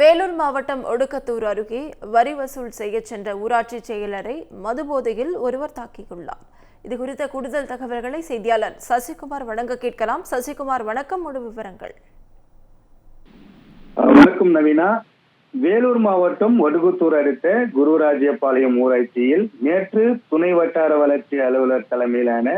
வேலூர் மாவட்டம் ஒடுக்கத்தூர் அருகே வரி வசூல் செய்ய சென்ற ஊராட்சி செயலரை மதுபோதையில் ஒருவர் தாக்கியுள்ளார். இது குறித்த கூடுதல் தகவல்களை செய்தியாளர் சசிகுமார் வழங்க கேட்கலாம். சசிகுமார் வணக்கம். முழு விவரங்கள். வணக்கம் நவீனா. வேலூர் மாவட்டம் ஒடுகுத்தூர் அடுத்த குருராஜ்யபாளையம் ஊராட்சியில் நேற்று துணை வட்டார வளர்ச்சி அலுவலர் தலைமையிலான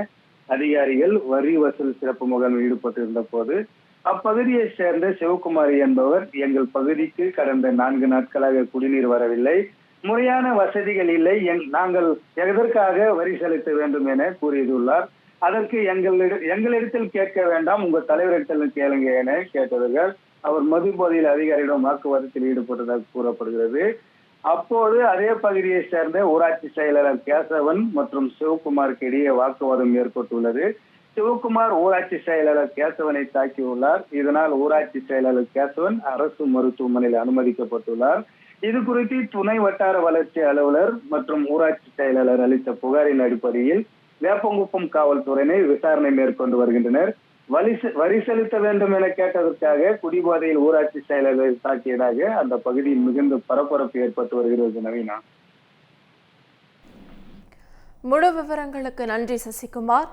அதிகாரிகள் வரி வசூல் சிறப்பு முகாமில் ஈடுபட்டிருந்த போது அப்பகுதியை சேர்ந்த சிவகுமாரி என்பவர் எங்கள் பகுதிக்கு கடந்த நான்கு நாட்களாக குடிநீர் வரவில்லை. முறையான வசதிகள் இல்லை. எங்- நாங்கள் எதற்காக வரி செலுத்த வேண்டும் என கூறியுள்ளார். அதற்கு எங்களிடம் எங்களிடத்தில் கேட்க வேண்டாம். உங்க தலைவரிடத்தில் கேளுங்க என கேட்டவர்கள் அவர் மது போதையில் அதிகாரியிடம் வாக்குவாதத்தில் ஈடுபட்டதாக கூறப்படுகிறது. அப்போது அதே பகுதியை சேர்ந்த ஊராட்சி செயலாளர் கேசவன் மற்றும் சிவகுமாருக்கு இடையே வாக்குவாதம் ஏற்பட்டுள்ளது. சிவகுமார் ஊராட்சி செயலாளர் கேசவனை தாக்கியுள்ளார் இதனால் ஊராட்சி செயலாளர் கேசவன் அரசு மருத்துவமனையில் அனுமதிக்கப்பட்டுள்ளார். இது குறித்து துணை வட்டார வளர்ச்சி அலுவலர் மற்றும் ஊராட்சி செயலாளர் அளித்த புகாரின் அடிப்படையில் வேப்பங்குப்பம் காவல்துறையினை விசாரணை மேற்கொண்டு வருகின்றனர். வரி செலுத்த வேண்டும் என கேட்டதற்காக குடிபோதையில் ஊராட்சி செயலாளர் தாக்கியதாக அந்த பகுதியில் மிகுந்த பரபரப்பு ஏற்பட்டு வருகிறது நவீனா. முழு விவரங்களுக்கு நன்றி சசிகுமார்.